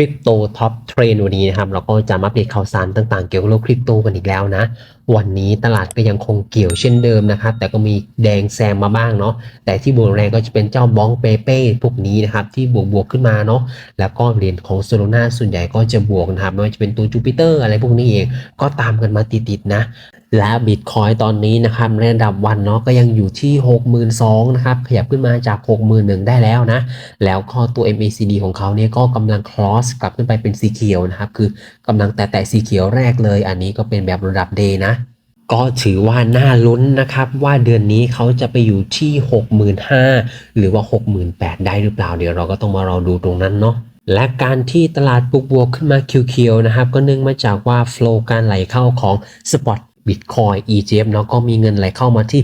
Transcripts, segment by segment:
ริปโตท็อปเทรนวันนี้นะครับเราก็จะมาอัปเดตข่าวสารต่างๆ เกี่ยวกับโลกคริปโตกันอีกแล้วนะ วันนี้ตลาดก็ยังคงเกี่ยวเช่นเดิมนะครับ แต่ก็มีแดงแซมมาบ้างเนาะแต่ที่บวกแรงก็จะเป็นเจ้าบ้องเปเป้พวกนี้นะครับ ที่บวกบวกขึ้นมาเนาะแล้วก็เหรียญของโซโลนาส่วนใหญ่ก็จะบวกนะครับไม่ว่าจะเป็นตัวจูปิเตอร์อะไรพวกนี้เองก็ตามกันมาติดๆนะ และบิตคอยตอนนี้นะครับในระดับวันเนาะก็ยังอยู่ที่ 62,000นะครับขยับขึ้นมาจาก 61,000 ได้แล้วนะ แล้วก็ตัว MACD ของเขาเนี่ยก็กำลัง cross กลับขึ้นไปเป็นสีเขียวนะครับ คือกำลังแตะๆสีเขียวแรกเลย อันนี้ก็เป็นแบบระดับ day นะก็ถือว่าน่าลุ้นนะครับว่าเดือนนี้เขาจะไปอยู่ที่ 65,000 หรือว่า 68,000 ได้หรือเปล่า เดี๋ยวเราก็ต้องมารอดูตรงนั้นเนาะและการที่ตลาดปลุกบวกขึ้นมาเขียวๆนะครับ ก็เนื่องมาจากว่าโฟล์การไหลเข้าของ Spot Bitcoin ETF เนาะก็มีเงินไหลเข้ามาที่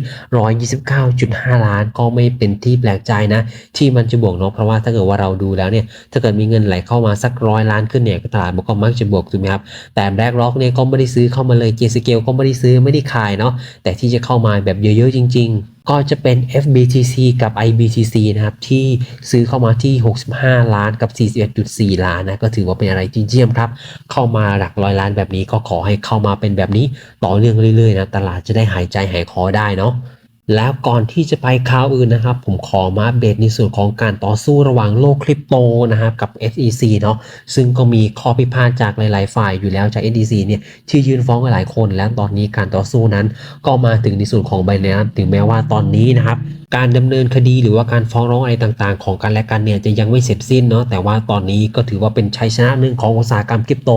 129.5 ล้าน ก็ไม่เป็นที่แปลกใจนะ ที่มันจะบวกเนาะเพราะว่าถ้าเกิดว่าเราดูแล้วเนี่ยถ้าเกิดมีเงินไหลเข้ามาสักร้อยล้านขึ้นเนี่ยตลาดมันก็มักจะบวกถูกไหมครับแต่แบล็กร็อกเนี่ยก็ไม่ได้ซื้อเข้ามาเลยเจสเกลก็ไม่ได้ซื้อไม่ได้ขายเนาะแต่ที่จะเข้ามาแบบเยอะๆจริง ๆ ก็จะเป็น FBTC กับ IBTC นะครับ ที่ซื้อเข้ามาที่ 65 ล้านกับ 41.4 ล้านนะก็ถือว่าเป็นอะไรที่เยี่ยมครับ เข้ามาหลักร้อยล้านแบบนี้ก็ขอให้เข้ามาเป็นแบบนี้ต่อเนื่องเรื่อยๆนะตลาดจะได้หายใจหายคอได้เนาะ แล้วก่อนที่จะไปข่าวอื่นนะครับ ผมขอมาอัปเดตในส่วนของการต่อสู้ระหว่างโลกคริปโตนะครับกับ SEC เนาะซึ่งก็มีข้อพิพาทจากหลาย ๆ ฝ่ายอยู่แล้วจาก SEC เนี่ยที่ยื่นฟ้องหลายคน แล้วตอนนี้การต่อสู้นั้นก็มาถึงในส่วนของ b i n a n c ถึงแม้ว่าตอนนี้นะครับการดำเนินคดีหรือว่าการฟ้องร้องอะไรต่างๆ ของกันและกันเนี่ยจะยังไม่เสร็จสิ้นเนาะแต่ว่าตอนนี้ก็ถือว่าเป็นชัยชนะหนึ่งของอุตสาหกรรมคริปโต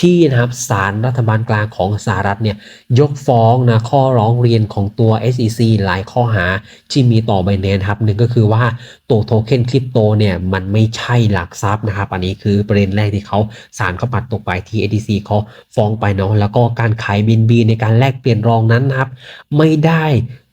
ที่นะครับศาลรัฐบาลกลางของสหรัฐเนี่ยยกฟ้องนะข้อร้องเรียนของตัว SEC หลายข้อหาที่มีต่อ Binance ครับหนึ่งก็คือว่าตัวโทเค็นคริปโตเนี่ยมันไม่ใช่หลักทรัพย์นะครับอันนี้คือประเด็นแรกที่เขาศาลเขาปัดตกไปที่ SEC เขาฟ้องไปเนาะแล้วก็การขายบินบีในการแลกเปลี่ยนรองนั้นนะครับไม่ได้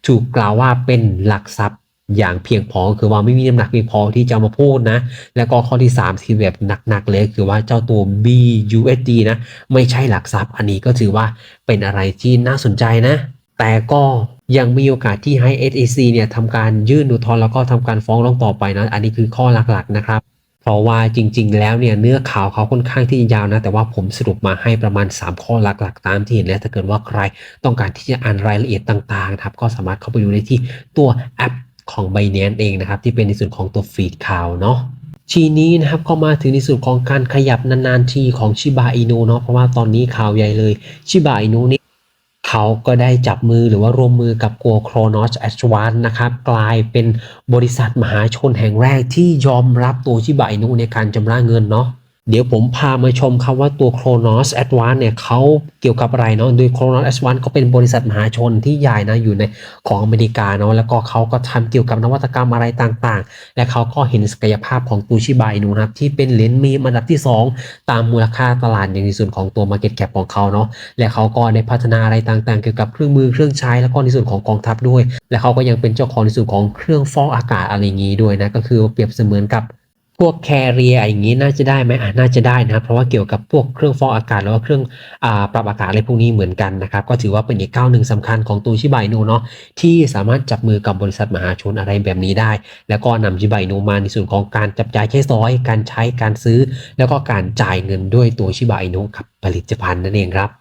ถูกกล่าวว่าเป็นหลักทรัพย์ อย่างเพียงพอคือว่าไม่มีน้ำหนักเพียงพอที่จะมาพูดนะ แล้วก็ข้อที่3ที่แบบหนักๆเลยคือว่าเจ้าตัว BUSD นะไม่ใช่หลักทรัพย์ อันนี้ก็ถือว่าเป็นอะไรที่น่าสนใจนะ แต่ก็ยังมีโอกาสที่ให้ SEC เนี่ยทำการยื่นอุทธรณ์แล้วก็ทำการฟ้องร้องต่อไปนะอันนี้คือข้อหลักๆนะครับเพราะว่าจริงๆ แล้วเนี่ยเนื้อข่าวเขาค่อนข้างที่จะยาวนะ แต่ว่าผมสรุปมาให้ประมาณ 3 ข้อหลักๆ ตามที่เห็นแล้วถ้าเกิดว่าใครต้องการที่จะอ่านรายละเอียดต่างๆครับก็สามารถเข้าไปดูได้ที่ตัวแอป ของ Binance เองนะครับ ที่เป็นในส่วนของตัวฟีดข่าวเนาะทีนี้นะครับก็มาถึงในส่วนของการขยับนานๆทีของชิบาอินุเนาะเพราะว่าตอนนี้ข่าวใหญ่เลยชิบาอินุนี่เขาก็ได้จับมือหรือว่าร่วมมือกับกัวโครนอสแอชวานนะครับ กลายเป็นบริษัทมหาชนแห่งแรกที่ยอมรับตัวชิบาอินุในการชำระเงินเนาะ เดี๋ยวผมพามาชมครับว่าตัว Chronos Advance เนี่ยเขาเกี่ยวกับอะไรเนาะโดย Chronos Advance ก็เป็นบริษัทมหาชนที่ใหญ่นะอยู่ในของอเมริกาเนาะแล้วก็เขาก็ทำเกี่ยวกับนวัตกรรมอะไรต่างๆ และเขาก็เห็นศักยภาพของตูชิบายนูนะครับที่เป็นเหรียญมีมอันดับที่ 2 ตามมูลค่าตลาดอย่างในส่วนของตัว Market Cap ของเขาเนาะและเขาก็ได้พัฒนาอะไรต่างๆ เกี่ยวกับเครื่องมือเครื่องใช้แล้วก็ในส่วนของกองทัพด้วย และเขาก็ยังเป็นเจ้าของในส่วนของเครื่องฟอกอากาศอะไรอย่างนี้ด้วยนะก็คือเปรียบเสมือนกับ วกแคเรียอย่างนี้น่าจะได้ไหมอะน่าจะได้นะครับเพราะว่าเกี่ยวกับพวกเครื่องฟอกอากาศแล้วก็เครื่องอปรับอากาศอะไรพวกนี้เหมือนกันนะครับก็ถือว่าเป็นอีกก้าวหนึ่งสำคัญของตัวชิบายนูเนาะที่สามารถจับมือกับบริษัทมหาชนอะไรแบบนี้ได้ แล้วก็นำชิบายนูมาในส่วนของการจับจ่ายใช้สอยการใช้การซื้อ แล้วก็การจ่ายเงินด้วยตัวชิบายนูกับผลิตภัณฑ์นั่นเองครับ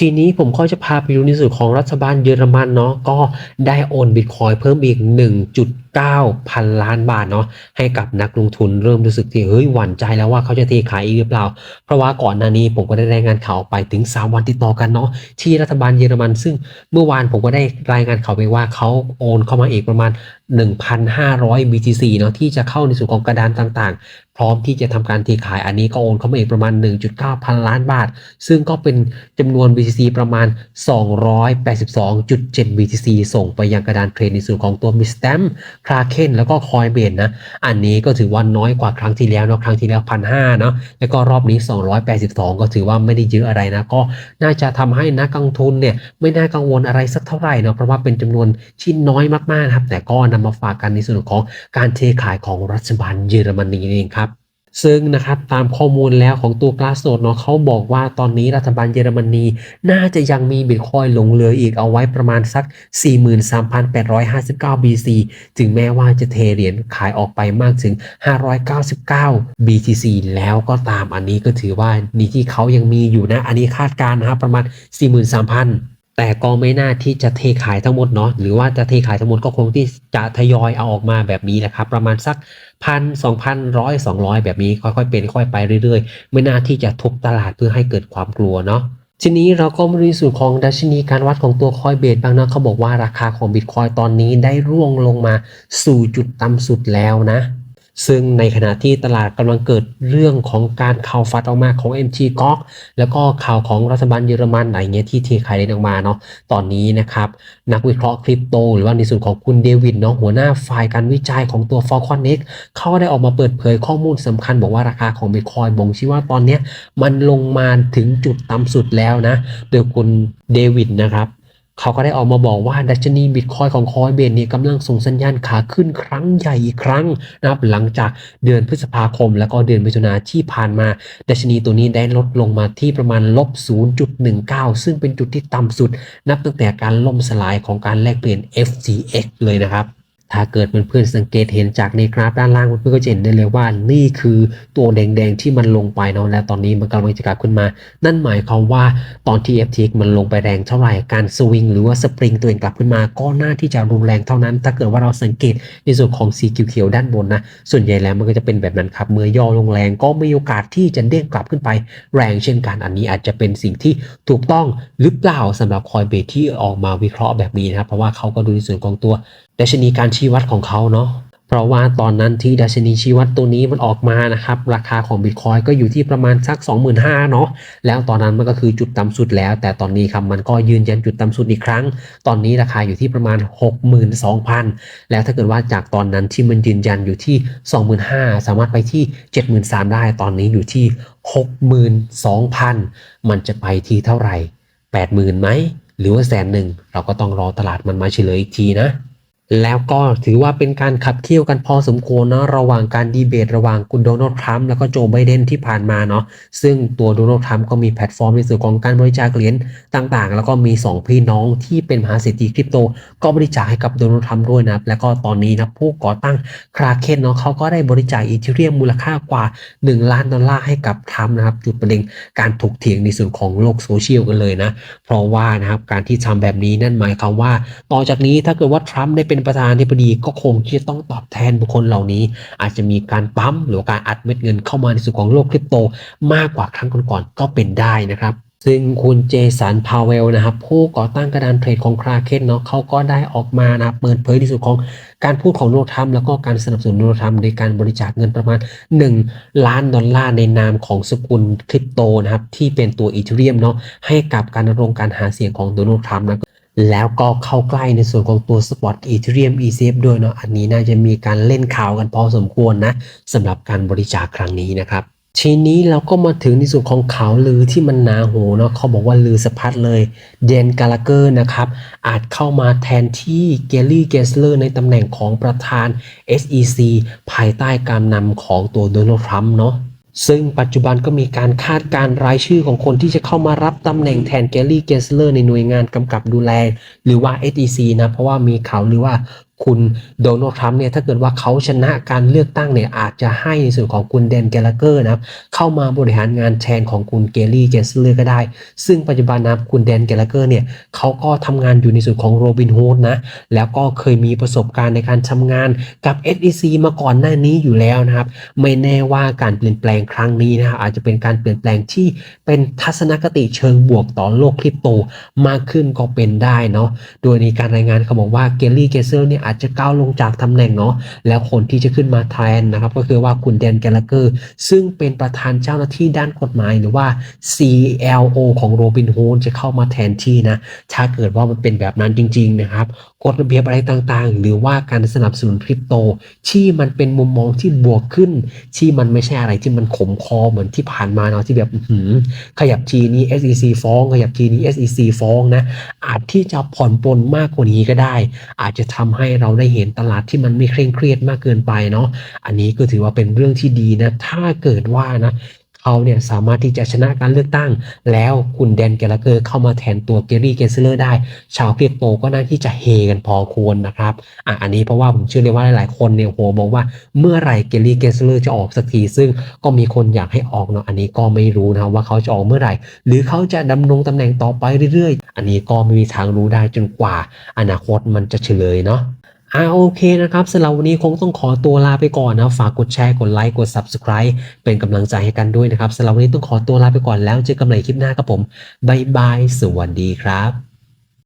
ทีนี้ผมก็จะพาไปดูในส่วนของรัฐบาลเยอรมันเนาะก็ได้โอนบิตคอยเพิ่มอีก 1.9พันล้านบาทเนาะให้กับนักลงทุนเริ่มรู้สึกที่เฮ้ยหวั่นใจแล้วว่าเขาจะเทขายอีกหรือเปล่า เพราะว่าก่อนหน้านี้ผมก็ได้รายงานข่าวไปถึง 3 วันติดต่อกันเนาะที่รัฐบาลเยอรมัน ซึ่งเมื่อวานผมก็ได้รายงานข่าวไปว่าเขาโอนเข้ามาอีกประมาณ 1,500 BTC เนาะที่จะเข้าในส่วนของกระดานต่างๆพร้อมที่จะทำการเทขายอันนี้ก็โอนเข้ามาอีกประมาณ 1.9 พันล้านบาท ซึ่งก็เป็นจำนวน BTC ประมาณ 282.7 BTC ส่งไปยังกระดานเทรดในส่วนของตัว m i s t a m คราเคนแล้วก็คอยเบนนะ อันนี้ก็ถือว่าน้อยกว่าครั้งที่แล้วเนาะครั้งที่แล้วพันห้าเนาะแล้วก็รอบนี้ 282 ก็ถือว่าไม่ได้เยอะอะไรนะ ก็น่าจะทำให้นักลงทุนเนี่ยไม่น่ากังวลอะไรสักเท่าไหร่เนาะเพราะว่าเป็นจำนวนชิ้นน้อยมากๆนะครับแต่ก็นำมาฝากกันในส่วนของการเทขายของรัฐบาลเยอรมนีนี่เองครับ ซึ่งนะครับตามข้อมูลแล้วของตัว Glassnode เนาะเขาบอกว่าตอนนี้รัฐบาลเยอรมนีน่าจะยังมีบิตคอยหลงเหลืออีกเอาไว้ประมาณสัก 43,859 BC ถึงแม้ว่าจะเทเหรียญขายออกไปมากถึง 599 BTC แล้วก็ตามอันนี้ก็ถือว่านี่ที่เขายังมีอยู่นะ อันนี้คาดการณ์นะครับประมาณ 43,000 แต่ก็ไม่น่าที่จะเทขายทั้งหมดเนาะหรือว่าจะเทขายทั้งหมดก็คงที่จะทยอยเอาออกมาแบบนี้แหละครับประมาณสักพันสองพันร้อยสองร้อยแบบนี้ค่อยๆเป็นค่อยไปเรื่อยๆ ไม่น่าที่จะทุบตลาดเพื่อให้เกิดความกลัวเนาะทีนี้เราก็มาดูส่วนของดัชนีการวัดของตัวคอยเบสบ้างนะเขาบอกว่าราคาของบิตคอยตอนนี้ได้ร่วงลงมาสู่จุดต่ำสุดแล้วนะ ซึ่งในขณะที่ตลาดกำลังเกิดเรื่องของการข่าวฟัดออกมาของ MT g o แล้วก็ข่าวของรัฐบาลเยอรมันอะไรเงี้ยที่เทขายเล่นออกมาเนาะตอนนี้นะครับนักวิเคราะห์คริปโต หรือว่าในส่วนของคุณเดวิดเนาะหัวหน้าฝ่ายการวิจัยของตัว Falcon X เขาได้ออกมาเปิดเผยข้อมูลสำคัญบอกว่าราคาของบิตคอยบ่งชี้ว่าตอนนี้มันลงมาถึงจุดต่ำสุดแล้วนะโดยคุณเดวิดนะครับ เขาก็ได้ออกมาบอกว่าดัชนีบิตคอยของคอยเบนเนี่ยกำลังส่งสัญญาณขาขึ้นครั้งใหญ่อีกครั้งนะครับหลังจากเดือนพฤษภาคม และก็เดือนมิถุนาที่ผ่านมา ดัชนีตัวนี้ได้ลดลงมาที่ประมาณลบ 0.19 ซึ่งเป็นจุดที่ต่ำสุด นับตั้งแต่การล่มสลายของการแลกเปลี่ยน FTX เลยนะครับ ถ้าเกิดเพื่อนๆสังเกตเห็นจากในกราฟด้านล่างเพื่อนๆก็จะเห็นได้เลยว่านี่คือตัวแดงๆที่มันลงไปเนาะแล้วตอนนี้มันกำลังจะกลับขึ้นมา นั่นหมายความว่าตอนที่ FTX มันลงไปแรงเท่าไหร่การสวิงหรือว่าสปริงตัวเองกลับขึ้นมา ก็น่าที่จะรุนแรงเท่านั้น ถ้าเกิดว่าเราสังเกตในส่วนของสีเขียวๆด้านบนนะส่วนใหญ่แล้วมันก็จะเป็นแบบนั้นครับเมื่อย่อลงแรงก็มีโอกาสที่จะเด้งกลับขึ้นไป แรงเช่นกันอันนี้อาจจะเป็นสิ่งที่ถูกต้องหรือเปล่าสำหรับคอยเบที่ออกมาวิเคราะห์แบบนี้นะครับเพราะว่าเขาก็ดูในส่วนของตัว ดัชนีการชี้วัดของเขาเนาะเพราะว่าตอนนั้นที่ดัชนีชี้วัดตัวนี้มันออกมานะครับ ราคาของบิตคอยก็อยู่ที่ประมาณสัก 25,000เนาะแล้วตอนนั้นมันก็คือจุดต่ำสุดแล้ว แต่ตอนนี้ครับมันก็ยืนยันจุดต่ำสุดอีกครั้ง ตอนนี้ราคาอยู่ที่ประมาณ 62,000 แล้วถ้าเกิดว่าจากตอนนั้นที่มันยืนยันอยู่ที่ 25,000 สามารถไปที่ 73,000 ได้ตอนนี้อยู่ที่ 62,000 มันจะไปที่เท่าไหร่ 80,000ไหมหรือว่าแสนหนึ่งเราก็ต้องรอตลาดมันมาเฉลยอีกทีนะ แล้วก็ถือว่าเป็นการขับเคี่ยวกันพอสมควรนะระหว่างการดีเบต ระหว่างคุณโดนัลด์ทรัมป์แล้วก็โจไบเดนที่ผ่านมาเนาะซึ่งตัวโดนัลด์ทรัมป์ก็มีแพลตฟอร์มในส่วนของการบริจาคเหรียญต่างๆ แล้วก็มี 2 พี่น้องที่เป็นมหาเศรษฐีคริปโต ก็บริจาคให้กับโดนัลด์ทรัมป์ด้วยนะแล้วก็ตอนนี้นะผู้ก่อตั้งคราเคนเนาะเขาก็ได้บริจาคอีเทเรียมมูลค่ากว่า 1 ล้านดอลลาร์ให้กับทรัมป์นะครับจุดประเด็นการถกเถียงในส่วนของโลกโซเชียลกันเลยนะเพราะว่านะครับการที่ทำแบบนี้นั่นหมายความว่าต่อจากนี้ถ้าเกิดว่าทรัมป์ได้เป็นประธานาธิบดีก็คงที่จะต้องตอบแทนบุคคลเหล่านี้ อาจจะมีการปั๊มหรือการอัดเม็ดเงินเข้ามาในส่วนของโลกคริปโต มากกว่าครั้งก่อนๆก็เป็นได้นะครับซึ่งคุณเจสัน พาวเวลนะครับผู้ก่อตั้งกระดานเทรดของคราเคนเนาะเขาก็ได้ออกมานะเปิดเผยในส่วนของการพูดของโนัลด์ทรัมแล้วก็การสนับสนุนโนัลด์ทรัมในการบริจาคเงินประมาณ 1 ล้านดอลลาร์ในนามของสกุลคริปโตนะครับที่เป็นตัวอีเทเรียมเนาะให้กับการรงการหาเสียงของโดนัลด์ทรัมป์นะ แล้วก็เข้าใกล้ในส่วนของตัวสปอตอีเทเรียม ECF ด้วยเนาะ อันนี้น่าจะมีการเล่นข่าวกันพอสมควรนะสำหรับการบริจาคครั้งนี้นะครับ ทีนี้เราก็มาถึงในส่วนของข่าวลือที่มันหนาหูเนาะเขาบอกว่าลือสะพัดเลยเดนกาลาเกอร์นะครับ อาจเข้ามาแทนที่เกลลี่เกสเลอร์ในตำแหน่งของประธาน SEC ภายใต้การนำของตัวโดนัลด์ทรัมป์เนาะ ซึ่งปัจจุบันก็มีการคาดการรายชื่อของคนที่จะเข้ามารับตำแหน่งแทนแกลลี่เกสเลอร์ในหน่วยงานกำกับดูแล หรือว่า SEC นะ เพราะว่ามีข่าวหรือว่า คุณโดนัลด์ทรัมป์เนี่ยถ้าเกิดว่าเขาชนะการเลือกตั้งเนี่ยอาจจะให้ในส่วนของคุณเดนเกลเกอร์นะครับเข้ามาบริหารงานแทนของคุณเกลลี่เกสเลอร์ก็ได้ ซึ่งปัจจุบันนะครับคุณเดนเกลเกอร์เนี่ยเขาก็ทำงานอยู่ในส่วนของโรบินฮูดนะแล้วก็เคยมีประสบการณ์ในการทำงานกับ SEC มาก่อนหน้านี้อยู่แล้วนะครับไม่แน่ว่าการเปลี่ยนแปลงครั้งนี้นะครับอาจจะเป็นการเปลี่ยนแปลงที่เป็นทัศนคติเชิงบวกต่อโลกคริปโตมากขึ้นก็เป็นได้เนาะโดยในการรายงานเขาบอกว่าเกลลี่เกเซอร์เนี่ยอาจจะก้าวลงจากตำแหน่งเนาะแล้วคนที่จะขึ้นมาแทนนะครับก็คือว่าคุณแดนแกลเกอร์ ซึ่งเป็นประธานเจ้าหน้าที่ด้านกฎหมายหรือว่า CLO ของโรบิน o ูดจะเข้ามาแทนที่นะถ้าเกิดว่ามันเป็นแบบนั้นจริง ๆ นะครับกฎระเบียบอะไรต่างๆ หรือว่าการสนับสนุนคริปโต ที่มันเป็นมุมมองที่บวกขึ้น ที่มันไม่ใช่อะไรที่มันขมคอเหมือนที่ผ่านมาเนาะที่แบบหือขยับทีนี้ SEC ฟ้อง ขยับทีนี้ SEC ฟ้องนะอาจที่จะผ่อนปลนมากกว่านี้ก็ได้ อาจจะทำให้เราได้เห็นตลาดที่มันไม่เคร่งเครียดมากเกินไปเนาะอันนี้ก็ถือว่าเป็นเรื่องที่ดีนะ ถ้าเกิดว่านะเขาเนี่ยสามารถที่จะชนะการเลือกตั้ง แล้วคุณแดนแกลเกอร์เข้ามาแทนตัวเกรี่เกนเซเลอร์ได้ ชาวคริปโตก็น่าที่จะเฮกันพอควรนะครับอะอันนี้เพราะว่าผมเชื่อเลยว่าหลายๆคนเนี่ยโหบอกว่าเมื่อไหร่เกรี่เกนเซเลอร์จะออกสักทีซึ่งก็มีคนอยากให้ออกเนาะอันนี้ก็ไม่รู้นะว่าเขาจะออกเมื่อไหร่ หรือเขาจะดำรงตำแหน่งต่อไปเรื่อยๆ อันนี้ก็ไม่มีทางรู้ได้จนกว่า อนาคตมันจะเฉลยเนาะ อ่าโอเคนะครับสำหรับวันนี้คงต้องขอตัวลาไปก่อนนะฝากกดแชร์กดไลค์กด Subscribe เป็นกำลังใจให้กันด้วยนะครับสำหรับวันนี้ต้องขอตัวลาไปก่อนแล้วเจอกันใหม่คลิปหน้าครับผมบายบายสวัสดีครับ